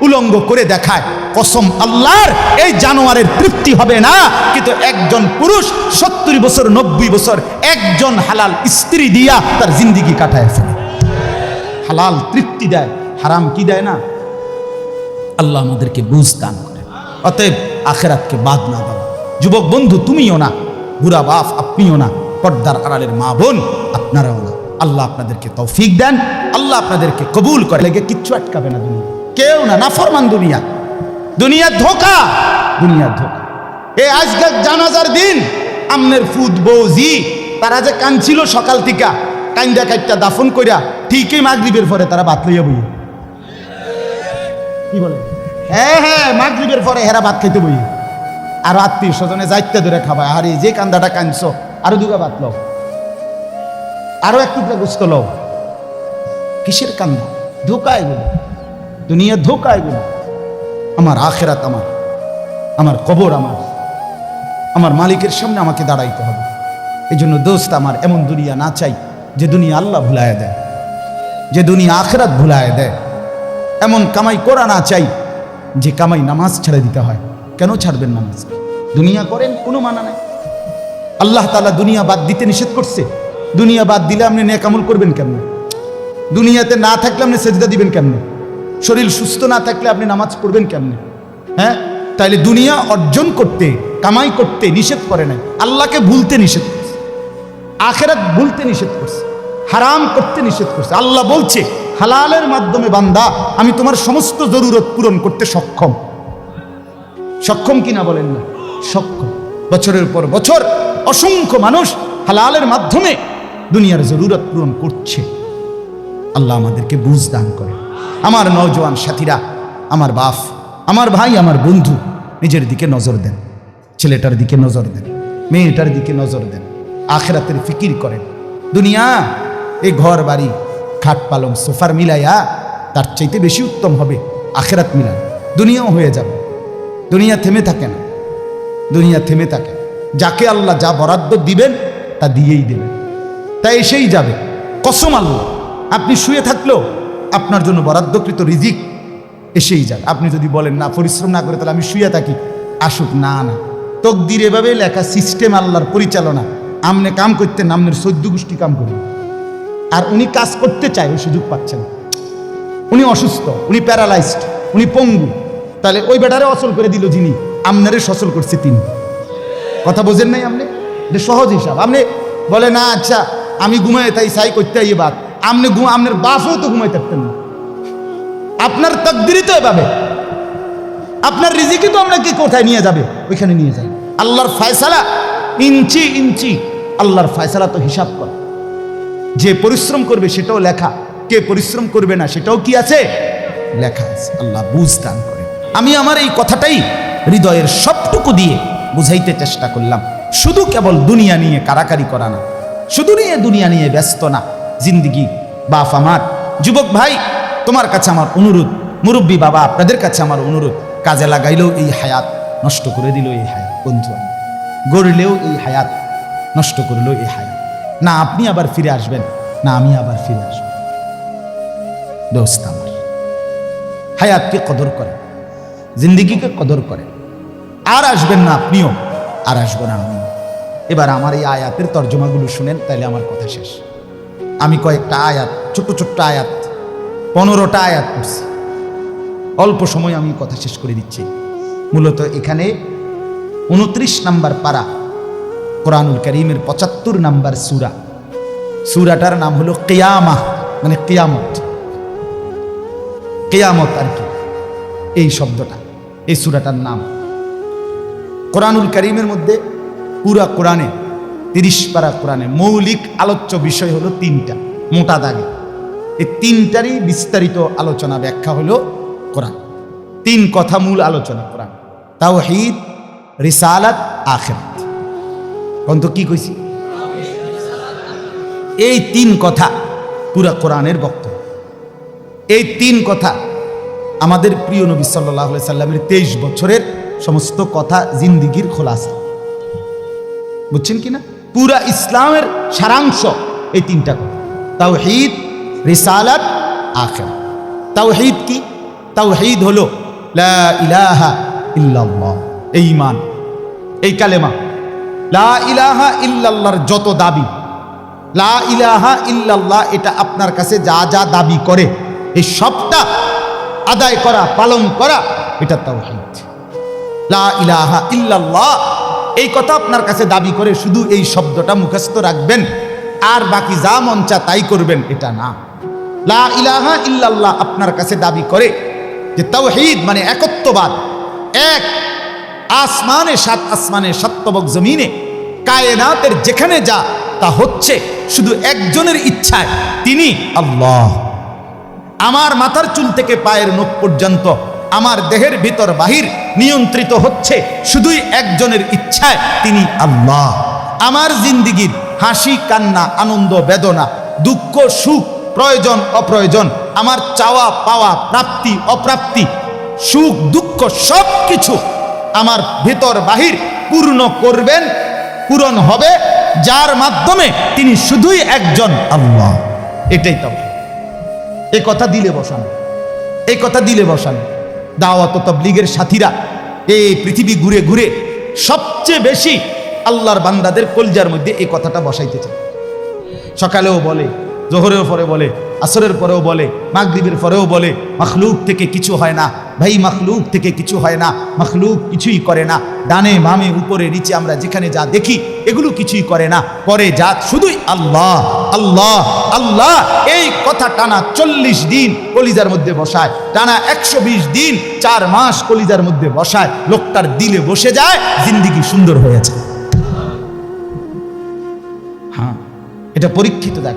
উলঙ্গ করে দেখায়। কসম আল্লাহর, এই জানোয়ারের তৃপ্তি হবে না। কিন্তু একজন পুরুষ সত্তর বছর, নব্বই বছর একজন হালাল স্ত্রী দিয়া তার জিন্দিগি কাটায় ফেলে। হালাল তৃপ্তি দেয়, হারাম কি দেয় না? আল্লাহ আমাদেরকে বুঝ দান করে। অতএব আখেরাতকে বাদ না দাও। যুবক বন্ধু, তুমিও না। বুড়া বাপ, আপনিও না। পর্দার আড়ালের মা বোন, আপনারাও না। আল্লাহ আপনাদেরকে তৌফিক দেন। আল্লাহ আপনাদেরকে কবুল করে। লেগে কিচ্ছু আটকাবে না দুনিয়া কেউ না না ফরমান দুনিয়া। দুনিয়ার ধোকা। দুনিয়ার ধোকা। এ আজকের জানাজার দিন আমনের ফুদ বৌজি তারা যে কানছিল সকাল থেকে কান্দা কাইটা দাফন কইরা ঠিকই মাগরিবের পরে তারা বাত লইয়া বই কি বলে? হ্যাঁ হ্যাঁ মাগরিবের পরে হেরা ভাত খাইতে বই আর আত্মীয় স্বজনে যাইতে ধরে খাবায় আরে যে কান্দাটা কানছ আরও দুগা ভাত লও। আরও এক টুকরা গুস্ত লও। কিসের কান্দা? ধোকা এগুলো দুনিয়া ধোকা এগুলো আমার আখেরাত আমার আমার কবর আমার আমার মালিকের সামনে আমাকে দাঁড়াইতে হবে। এই জন্য দোস্ত, আমার এমন দুনিয়া না চাই যে দুনিয়া আল্লাহ ভুলায় দেয়, যে দুনিয়া আখেরাত ভুলায় দেয়। এমন কামাই করা না চাই যে কামাই নামাজ ছেড়ে দিতে হয়। কেন ছাড়বেন নামাজ? দুনিয়া করেন, কোনো মানা নাই। আল্লাহ তালা দুনিয়া বাদ দিতে নিষেধ করছে। দুনিয়া বাদ দিলে আপনি নেকামল করবেন কেমনে? দুনিয়াতে না থাকলে আপনি সেজদা দিবেন কেমনে? শরীর সুস্থ না থাকলে আপনি নামাজ পড়বেন কেমনে? হ্যাঁ? তাইলে দুনিয়া অর্জন করতে, কামাই করতে নিষেধ করে নাই। আল্লাহকে ভুলতে নিষেধ করছে। আখেরাত ভুলতে নিষেধ করছে। হারাম করতে নিষেধ করছে। আল্লাহ বলছে, হালালের মাধ্যমে বান্দা, আমি তোমার সমস্ত জরুরত পূরণ করতে সক্ষম। সক্ষম কিনা বলেন না? সক্ষম। বছরের পর বছর অসংখ্য মানুষ হালালের মাধ্যমে দুনিয়ার জরুরত পূরণ করছে। আল্লাহ আমাদেরকে বুঝ দান করে। আমার নওজোয়ান সাথীরা, আমার বাপ, আমার ভাই, আমার বন্ধু, নিজের দিকে নজর দেন, ছেলেটার দিকে নজর দেন, মেয়েটার দিকে নজর দেন, আখেরাতের ফিকির করেন। দুনিয়া, এই ঘর বাড়ি, খাট পালং, সোফার মিলাইয়া তার চাইতে বেশি উত্তম হবে আখেরাত মিলান। দুনিয়াও হয়ে যাবে। দুনিয়া থেমে থাকে না। দুনিয়া থেমে থাকে। যাকে আল্লাহ যা বরাদ্দ দিবেন, তা দিয়েই দেবেন। তা এসেই যাবে। কসম আল্লাহ, আপনি শুয়ে থাকলেও আপনার জন্য বরাদ্দকৃত রিজিক এসেই যাবে আপনি যদি বলেন, না, পরিশ্রম না করে তাহলে আমি শুয়ে থাকি। আসুক, না না। তকদির এভাবে লেখা সিস্টেম আল্লাহর পরিচালনা। আমনে কাম করতে, নামনের সদ্য গোষ্ঠী কাম করবে আর উনি কাজ করতে চায় ওই সুযোগ পাচ্ছেন উনি অসুস্থ, উনি প্যারালাইজড, উনি পঙ্গু। তাহলে ওই বেটারে অসল করে দিল যিনি, আমনারে সচল করছে তিনি। কথা বোঝেন নাই আপনি? এটা সহজ হিসাব। আপনি বলে না আচ্ছা আমি ঘুমাই তাই, সাই করতে আইয়ে বাদ। আপনি আপনার বাপও তো ঘুমাই থাকতেন না। আপনার তকদিরই তো এভাবে। আপনার রিজিকি তো আপনাকে কোথায় নিয়ে যাবে? ওইখানে নিয়ে যাবে আল্লাহর ফায়সালা ইঞ্চি ইঞ্চি আল্লাহর ফায়সালা তো হিসাব কর। যে পরিশ্রম করবে সেটাও লেখা। কে পরিশ্রম করবে না সেটাও কি আছে? লেখা আছে। আল্লাহ বুঝ দান করে। আমি আমার এই কথাটাই হৃদয়ের সবটুকু দিয়ে বুঝাইতে চেষ্টা করলাম। শুধু কেবল দুনিয়া নিয়ে কারাকারি করা না। শুধু নিয়ে দুনিয়া নিয়ে ব্যস্ত না। জিন্দিগি বাপ আমার যুবক ভাই, তোমার কাছে আমার অনুরোধ, মুরব্বী বাবা, আপনাদের কাছে আমার অনুরোধ, কাজে লাগাইলেও এই হায়াত নষ্ট করে দিল এই হায়াত, বন্ধু। গড়লেও এই হায়াত নষ্ট করলেও এই হায়াত। না আপনি আবার ফিরে আসবেন, না আমি আবার ফিরে আসব। দোস্ত আমার, হায়াতকে কদর করে জিন্দিগিকে কদর করে আর আসবেন না আপনিও, আর আসব না আমি এবার আমার এই আয়াতের তর্জমাগুলো শুনেন, তাহলে আমার কথা শেষ। আমি কয়েকটা আয়াত, ছোট্ট ছোট্ট আয়াত, পনেরোটা আয়াত পড়ছি। অল্প সময় আমি কথা শেষ করে দিচ্ছি। মূলত এখানে উনত্রিশ নাম্বার পারা কোরআনুল করিমের পঁচাত্তর নাম্বার সুরা। সুরাটার নাম হলো কেয়ামা মানে কেয়ামত। কেয়ামত আর কি, এই শব্দটা, এই সুরাটার নাম। কোরআনুল করিমের মধ্যে পুরা কোরআনে তিরিশ পারা কোরআনে মৌলিক আলোচ্য বিষয় হলো তিনটা, মোটা দাগে। এই তিনটারই বিস্তারিত আলোচনা ব্যাখ্যা হলো কোরআন। তিন কথা মূল আলোচনা কোরআন। তাওহীদ, রিসালাত, আখেরাত। কোন তো কি কইছি? এই তিন কথা পুরা কোরআনের বক্তব্য। এই তিন কথা আমাদের প্রিয় নবী সাল্লাহ সাল্লামের তেইশ বছরের সমস্ত কথা জিন্দিগির খোলাসা। বুঝছেন কি না পুরা ইসলামের সারাংশ এই তিনটা কথা। তাওহীদ, রিসালাত আখের তাওহীদ কি? তাওহীদ হলো লা ইলাহা ইল্লাল্লাহ, এই ইমান এই কালেমা। লা ইলাহা ইল্লাল্লাহর যত দাবি, লা ইলাহা ইল্লাল্লাহ এটা আপনার কাছে যা যা দাবি করে, এই সবটা আদায় করা, পালন করা, এটা তাওহীদ। লা ইলাহা ইল্লাল্লাহ এই কথা আপনার কাছে দাবি করে শুধু এই শব্দটা মুখস্থ রাখবেন। আর বাকি যা মন চা তাই করবেন, এটা না। লা ইলাহা ইল্লাল্লাহ আপনার কাছে দাবি করে যে তাওহীদ মানে একত্ববাদ। এক, আসমানে সাত আসমানে সত্যবক জমিনে, কায়নাতের যেখানে যা, তা হচ্ছে শুধু একজনের ইচ্ছায়, তিনি আল্লাহ। আমার মাথার চুল থেকে পায়ের নখ পর্যন্ত আমার দেহের ভিতর বাহির নিয়ন্ত্রিত হচ্ছে শুধুই একজনের ইচ্ছায়, তিনি আল্লাহ। আমার জিন্দিগির হাসি, কান্না, আনন্দ, বেদনা, দুঃখ, সুখ, প্রয়োজন, অপ্রয়োজন, আমার চাওয়া, পাওয়া, প্রাপ্তি, অপ্রাপ্তি, সুখ, দুঃখ সব কিছু আমার ভিতর বাহির পূর্ণ করবেন, পূরণ হবে, যার মাধ্যমে তিনি শুধুই একজন আল্লাহ। এটাই তো এই কথা দিলে বসানো। এই কথা দিলে বসানো। দাওয়াত তবলিগের সাথীরা এই পৃথিবী ঘুরে ঘুরে সবচেয়ে বেশি আল্লাহর বান্দাদের কলজার মধ্যে এই কথাটা বসাইতে চায়। সকালেও বলে জোহরের পরে বলে, আসরের পরেও বলে, মাগরিবের পরেও বলে, মখলুক থেকে কিছু হয় না, ভাই মখলুক থেকে কিছু হয় না, মখলুক কিছুই করে না, ডানে বামে উপরে নিচে আমরা যেখানে যা দেখি, এগুলো কিছুই করে না, করে যা শুধুই আল্লাহ আল্লাহ আল্লাহ, এই কথা টানা চল্লিশ দিন কলিজার মধ্যে বসায়, টানা একশো বিশ দিন চার মাস কলিজার মধ্যে বসায়, লোকটার দিলে বসে যায়, জিন্দিগি সুন্দর হয়ে হয়েছে হ্যাঁ এটা পরীক্ষিত দেখ।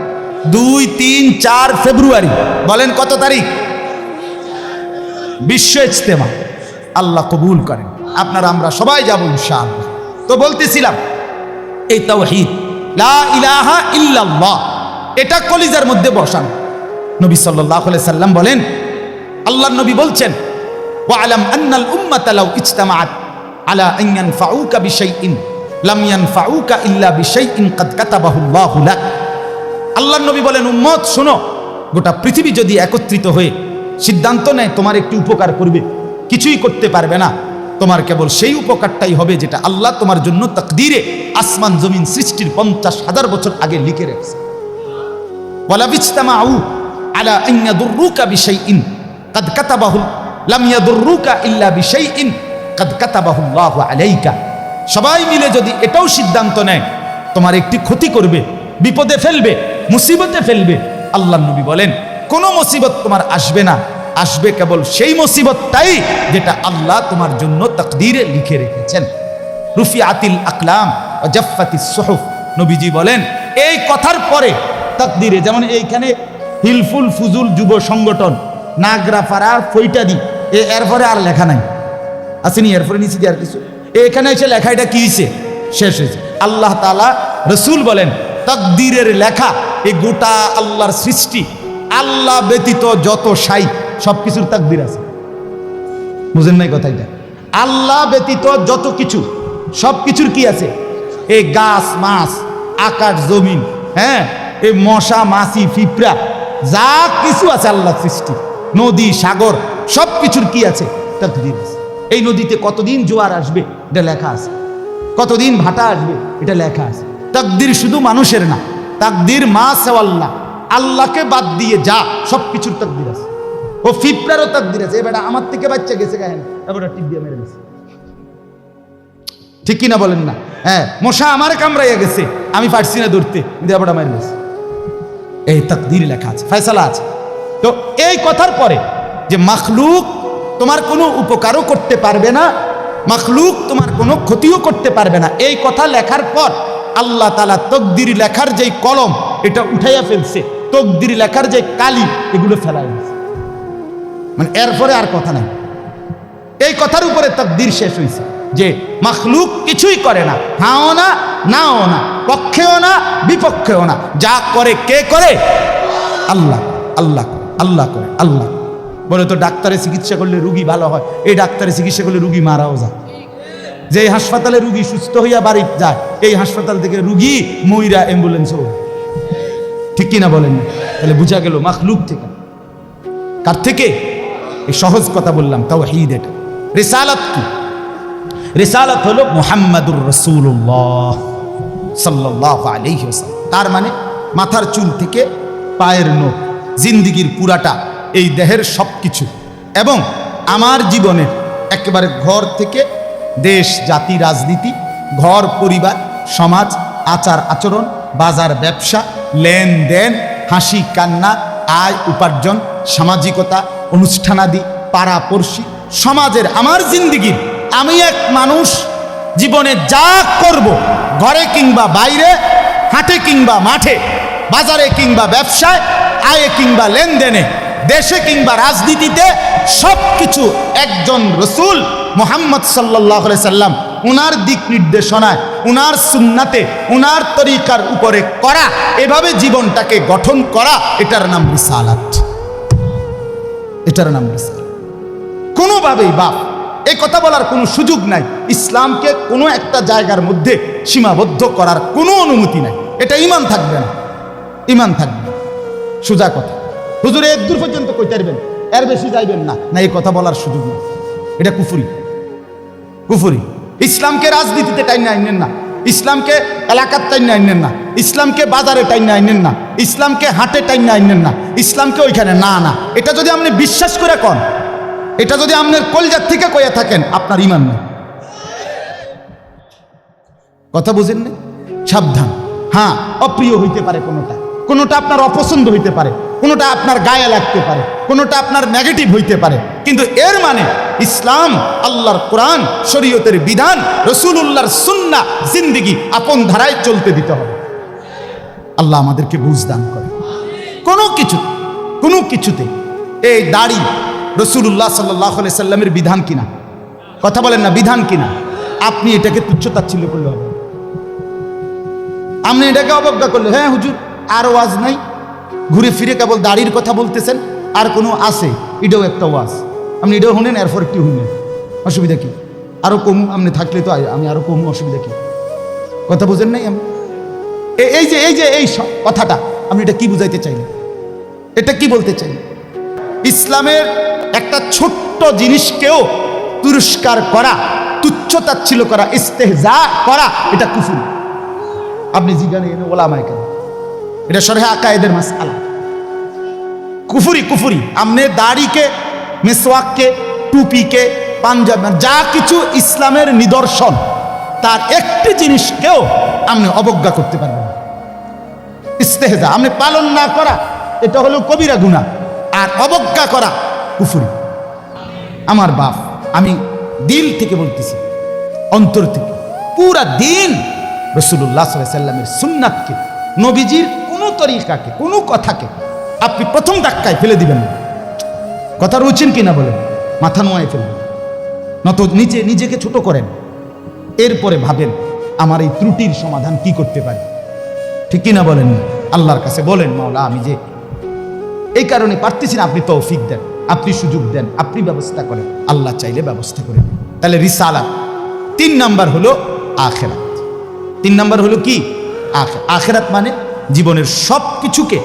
দুই, তিন, চার ফেব্রুয়ারি। বলেন কত তারিখ? বিশ্ব ইজতেমা। আল্লাহ কবুল করেন। আপনারা আমরা সবাই যাব ইনশাআল্লাহ। তো বলতেছিলাম, এই তাওহীদ, লা ইলাহা ইল্লাল্লাহ, এটা কলিজার মধ্যে বসান। নবী সাল্লাল্লাহু আলাইহি সাল্লাম বলেন, আল্লাহর নবী বলছেন, ওয়ালাম আন্নাল উম্মাতা লাউ ইজতামাআত আলা আন ইয়ানফাউকা বিশাইইন, লাম ইয়ানফাউকা ইল্লা বিশাইইন, কাদ কাতাবাহু আল্লাহু লাক। আল্লাহর নবী বলেন, উম্মত, শোনো, গোটা পৃথিবী যদি একত্রিত হয়ে সিদ্ধান্ত নেয়, তোমার একটি উপকার করবে। কিছুই করতে পারবে না। তোমার কেবল সেই উপকারটাই হবে যেটা আল্লাহ তোমার জন্য তাকদিরে আসমান জমিন সৃষ্টির পঞ্চাশ হাজার বছর আগে লিখে রেখেছে। কাতাবাহু, লাম ইয়াদুররুকা ইল্লা কাতাবাহু আল্লাহু আলাইকা। সবাই মিলে যদি এটাও সিদ্ধান্ত নেয়, তোমার একটি ক্ষতি করবে, বিপদে ফেলবে মুসিবতে ফেলবে। আল্লাহ নবী বলেন, কোনো মুসিবত তোমার আসবে না। আসবে কেবল সেই মুসিবতটাই যেটা আল্লাহ তোমার জন্য তকদিরে লিখে রেখেছেন। রুফি আতিল আকলাম ও জাফাতি নবীজি বলেন, এই কথার পরে তকদিরে, যেমন এইখানে হিলফুল ফুজুল যুব সংগঠন নাগরাপাড়া ফৈটাদি এ এরপরে আর লেখা নাই। আসেনি, এরপরে নিচে দিয়ে আর কিছু? এখানে এসে লেখা এটা কি শেষ হয়েছে আল্লাহ তালা রসুল বলেন তকদিরের লেখা এই গোটা আল্লাহর সৃষ্টি, আল্লাহ ব্যতীত যত সাই সব কিছুর তাকদির আছে। বুঝেন নাই কথা এটা? আল্লাহ ব্যতীত যত কিছু সব কিছুর কি আছে? এই গাছ, মাছ, আকাশ, জমিন হ্যাঁ? এই মশা, মাছি, পিঁপড়া, যা কিছু আছে আল্লাহ সৃষ্টি, নদী, সাগর সব কিছুর কি আছে? তাকদির আছে। এই নদীতে কতদিন জোয়ার আসবে? এটা লেখা আছে। কতদিন ভাটা আসবে? এটা লেখা আছে। তাকদির শুধু মানুষের না, তাকদির মা সেওয়াল্লাহ, আল্লাহকে বাদ দিয়ে যা সব কিছুর তাকদির আছে। ও ফিপড়ারও তাকদির আছে। এবার আমার থেকে বাচ্চা গেছে গায়ে এবার টিপ দিয়ে মেরে গেছে ঠিক কিনা বলেন না? হ্যাঁ মশা আমার কামড়াইয়া গেছে, আমি পারছি না ধরতে দেবটা মারি গেছে। এই তাকদির লেখা আছে, ফয়সালা আছে। তো এই কথার পরে যে মাখলুক তোমার কোনো উপকারও করতে পারবে না, মাখলুক তোমার কোনো ক্ষতিও করতে পারবে না, এই কথা লেখার পর আল্লাহ তালা তকদির লেখার যেই কলম, এটা উঠাইয়া ফেলছে। তকদির লেখার যে কালি, এগুলো ফেলাই মানে এরপরে আর কথা নাই। এই কথার উপরে তকদির শেষ হয়েছে যে মাখলুক কিছুই করে না। হাও না, নাও না, পক্ষেও না, বিপক্ষেও না। যা করে, কে করে? আল্লাহ আল্লাহ আল্লাহ করে, আল্লাহ বলে তো ডাক্তারে চিকিৎসা করলে রুগী ভালো হয়। এই ডাক্তারে চিকিৎসা করলে রুগী মারাও যায়। যে হাসপাতালে রুগী সুস্থ হইয়া বাড়ি যায়, এই হাসপাতাল থেকে রুগী ময়রা অ্যাম্বুলেন্সও ঠিক কিনা বলেন? তাহলে বুঝা গেল মাখলুক থেকে। কার থেকে? এই সহজ কথা বললাম তাও হিদ এটা। রিসালাত কি? রিসালাত হলো মুহাম্মাদুর রসুল্লাহ সাল্লাহ ওয়াসাল্লাম। তার মানে মাথার চুল থেকে পায়ের নোখ, জিন্দিগির পুরাটা, এই দেহের সব কিছু এবং আমার জীবনের একেবারে ঘর থেকে দেশ, জাতি, রাজনীতি, ঘর, পরিবার, সমাজ, আচার, আচরণ, বাজার, ব্যবসা, লেনদেন, হাসি, কান্না, আয়, উপার্জন, সামাজিকতা, অনুষ্ঠানাদি, পাড়াপড়শি, সমাজের আমার জিন্দিগির আমি এক মানুষ, জীবনে যা করব, ঘরে কিংবা বাইরে, হাটে কিংবা মাঠে, বাজারে কিংবা ব্যবসায়, আয়ে কিংবা লেনদেনে, দেশে কিংবা রাজনীতিতে সব কিছু একজন রসুল। মোহাম্মদ সাল্লাহ সাল্লাম উনার দিক নির্দেশনায়, উনার সুন্নাতে, উনার তরিকার উপরে করা, এভাবে জীবনটাকে গঠন করা, এটার নাম রিসালাত। এটার নাম রিসালাত। কোনোভাবেই বাপ এই কথা বলার কোনো সুযোগ নাই। ইসলামকে কোনো একটা জায়গার মধ্যে সীমাবদ্ধ করার কোনো অনুমতি নাই। এটা ইমান থাকবে না। ইমান থাকবে সোজা কথা। হুজুরে এক দূর পর্যন্ত কইতে পারবেন এর বেশি যাইবেন না। না এই কথা বলার সুযোগ নেই। এটা কুফুরি। কুফুরি। ইসলামকে রাজনীতিতে টাইনে আইনেন না। ইসলামকে এলাকার টাইনে আইনেন না। ইসলামকে বাজারে টাইনে আইনেন না। ইসলামকে হাটে টাইনে আইনেন না। ইসলামকে ওইখানে না না। এটা যদি আপনি বিশ্বাস করে কন, এটা যদি আপনার কলজার থেকে কয়ে থাকেন, আপনার ইমান নেই। কথা বুঝেন না? সাবধান। হ্যাঁ অপ্রিয় হইতে পারে কোনোটা। কোনোটা আপনার অপছন্দ হইতে পারে। কোনোটা আপনার গায়ে লাগতে পারে, কোনোটা আপনার নেগেটিভ হইতে পারে। কিন্তু এর মানে ইসলাম, আল্লাহর কোরআন, শরীয়তের বিধান, রসুলুল্লাহর সুন্না, জিন্দিগি আপন ধারায় চলতে দিতে হবে। আল্লাহ আমাদেরকে বুঝ দান করে। কোনো কিছু কোনো কিছুতে এই দাড়ি রসুল্লাহ সাল্লাহ সাল্লামের বিধান কিনা? কথা বলেন না, বিধান কিনা? আপনি এটাকে তুচ্ছ তাচ্ছিল্য করলে হবে। আপনি এটাকে অবজ্ঞা করলে হ্যাঁ হুজুর, আর ওয়াজ নাই। ঘুরে ফিরে কেবল দাড়ির কথা বলতেছেন, আর কোনো আছে? এটাও একটা ওয়াজ। আপনি এটাও শুনেন, এরপর একটু শুনেন। অসুবিধা কি? আরও কম আপনি থাকলে তো আমি আরও কম অসুবিধা কি? কথা বুঝেন নাই আমি এই যে এই যে এই কথাটা, আপনি এটা কি বুঝাইতে চাইলেন? এটা কি বলতে চাই ইসলামের একটা ছোট্ট জিনিসকেও তুরস্কার করা তুচ্ছ তাচ্ছিল্য করা, ইস্তেহজা করা, এটা কুফুর। আপনি জিজ্ঞানে এনে ওলামায় কেন এটা সরে আকায়েদের মাস আলা কুফুরি কুফুরি। আপনি দাড়িকে, মেসওয়াককে, টুপিকে, পাঞ্জাব যা কিছু ইসলামের নিদর্শন, তার একটি জিনিসকেও আপনি অবজ্ঞা করতে পারবেন না। ইস্তেহজা আপনি পালন না করা, এটা হলো কবিরা গুণা আর অবজ্ঞা করা, কুফুরি। আমার বাপ, আমি দিল থেকে বলতেছি, অন্তর থেকে। পুরা দিন রসুল্লাহ সাল্লামের সুন্নাতকে নবীজির কোনো তরিকাকে, কোনো কথাকে আপনি প্রথম ধাক্কায় ফেলে দিবেন না। কথা রুচেন কিনা বলেন, মাথা নোয়ায় ফেলবেন নত নিচে নিজেকে ছোট করেন। এরপরে ভাবেন, আমার এই ত্রুটির সমাধান কি করতে পারি? ঠিক কিনা বলেন আল্লাহর কাছে বলেন, মাওলা, আমি যে এই কারণে পারতেছি না, আপনি তৌফিক দেন, আপনি সুযোগ দেন, আপনি ব্যবস্থা করেন, আল্লাহ চাইলে ব্যবস্থা করে দেন। তাহলে রিসালা তিন নাম্বার হলো আখেরাত। তিন নাম্বার হলো কি? আখ- আখেরাত মানে জীবনের সব কিছুকে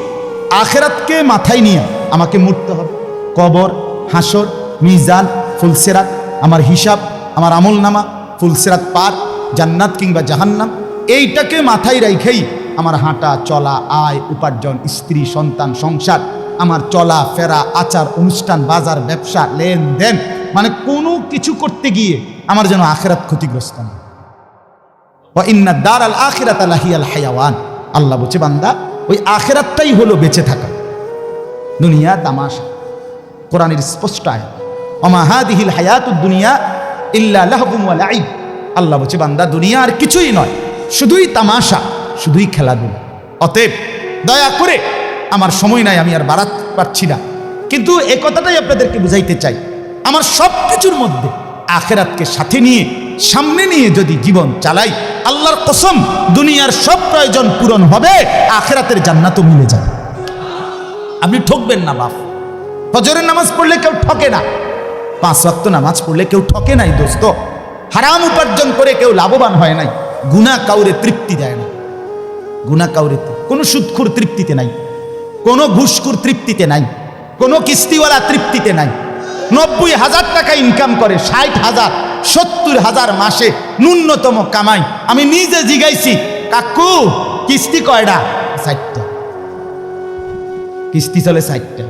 আখেরাতকে মাথায় নিয়ে আমাকে মরতে হবে। কবর, হাসর, মিজান, ফুলসেরাত, আমার হিসাব, আমার আমল নামা ফুলসেরাত পার, জান্নাত কিংবা জাহান্নাম, এইটাকে মাথায় রেখেই আমার হাঁটা, চলা, আয়, উপার্জন, স্ত্রী, সন্তান, সংসার, আমার চলা, ফেরা, আচার, অনুষ্ঠান, বাজার, ব্যবসা, লেনদেন মানে কোনো কিছু করতে গিয়ে আমার যেন আখেরাত ক্ষতিগ্রস্ত না ইন্না দার আল আখিরাত আলাহিয়াল হায়াওয়ান। আল্লাহ বলছে, বান্দা, ওই আখেরাতটাই হলো বেঁচে থাকা। দুনিয়া তামাশা। কোরআনের স্পষ্ট আয় অমাহাদিহিল হায়াত দুনিয়া ইল্লা লাহবুম ওয়া আল্লাহ বলছে, বান্দা, দুনিয়া আর কিছুই নয়, শুধুই তামাশা, শুধুই খেলাধুলা। অতএব দয়া করে আমার সময় নাই, আমি আর বাড়াতে পারছি না। কিন্তু এই কথাটাই আপনাদেরকে বুঝাইতে চাই, আমার সব কিছুর মধ্যে আখেরাতকে সাথে নিয়ে সামনে নিয়ে যদি জীবন চালাই, আল্লাহর কসম, দুনিয়ার সব প্রয়োজন পূরণ হবে, আখেরাতের জান্নাতও মিলে যাবে। আপনি ঠকবেন না, বাপ। ফজরের নামাজ পড়লে কেউ ঠকে না। পাঁচ ওয়াক্ত নামাজ পড়লে কেউ ঠকে নাই, দোস্ত। হারাম উপার্জন করে কেউ লাভবান হয় নাই। গুনা কাউরে তৃপ্তি দেয় না। গুনা কাউরে কোনো সুৎখুর তৃপ্তিতে নাই। কোনো ঘুষখুর তৃপ্তিতে নাই। কোনো কিস্তিওয়ালা তৃপ্তিতে নাই। নব্বই হাজার টাকা ইনকাম করে, ষাট হাজার। সত্তর হাজার মাসে ন্যূনতম কামাই। আমি নিজে জিগাইছি। কাকু, কিস্তি কয়টা ষাটটা। কিস্তি চলে ষাটটা।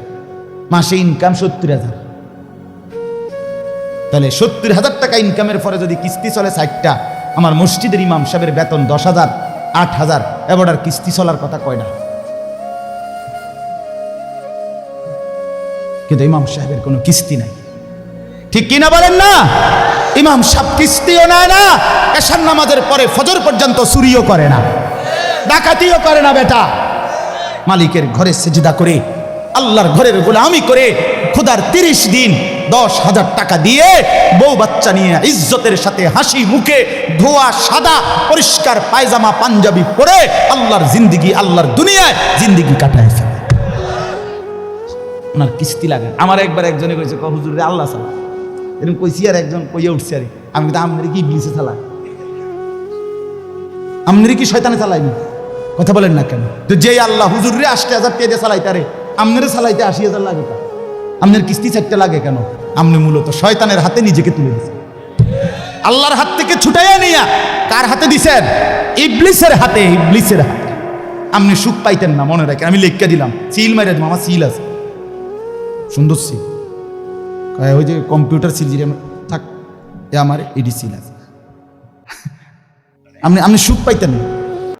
মাসে ইনকাম সত্তর হাজার। তাহলে সত্তর হাজার টাকা ইনকামের পরে যদি কিস্তি চলে ষাটটা, আমার মসজিদের ইমাম সাহেবের বেতন দশ হাজার, আট হাজার, এবার কিস্তি চলার কথা কয় না। কিন্তু ইমাম সাহেবের কোনো কিস্তি নাই। ঠিক কিনা বলেন না? ইমাম সাহেব কিস্তিও নেয় না, এশার নামাজের পরে ফজর পর্যন্ত চুরিও করে না। ডাকাতিও করে না বেটা। মালিকের ঘরে সেজদা করে, আল্লাহর ঘরের গোলামি করে খোদার তিরিশ দিন দশ হাজার টাকা দিয়ে বউ বাচ্চা নিয়ে ইজ্জতের সাথে হাসি মুখে ধোয়া সাদা পরিষ্কার পায়জামা পাঞ্জাবি পরে আল্লাহর জিন্দিগি, আল্লাহর দুনিয়ায় জিন্দিগি কাটায় ফেলে। ওনার কিস্তি লাগে। আমার একবার একজনে কইছে "কও হুজুর আল্লাহ সালা এরকম কইছি আর একজন কইয়া উঠছে আর। আমি তো আমনের কি ইবলিসে চালাই আমনের কি শয়তানে চালাইনি কথা বলেন না কেন? তো যেই আল্লাহ হুজুর আশি হাজার টাকা দিয়ে চালাইতে আরে আমনের চালাইতে আশি হাজার লাগে কেন? আমনের কিস্তি চারটে লাগে কেন? আমনে মূলত শয়তানের হাতে নিজেকে তুলে দিছে। আল্লাহর হাত থেকে ছুটাইয়া নিয়া কার হাতে দিছেন? ইবলিসের হাতে ইবলিসের হাতে। আপনি সুখ পাইতেন না মনে রাখেন। আমি লেখকে দিলাম সিল দিলাম, আমার সিল আছে। সুন্দর সিল। ওই যে কম্পিউটার সিল থাক এ আমার এডি লাগে আপনি আপনি সুখ পাইতেন না।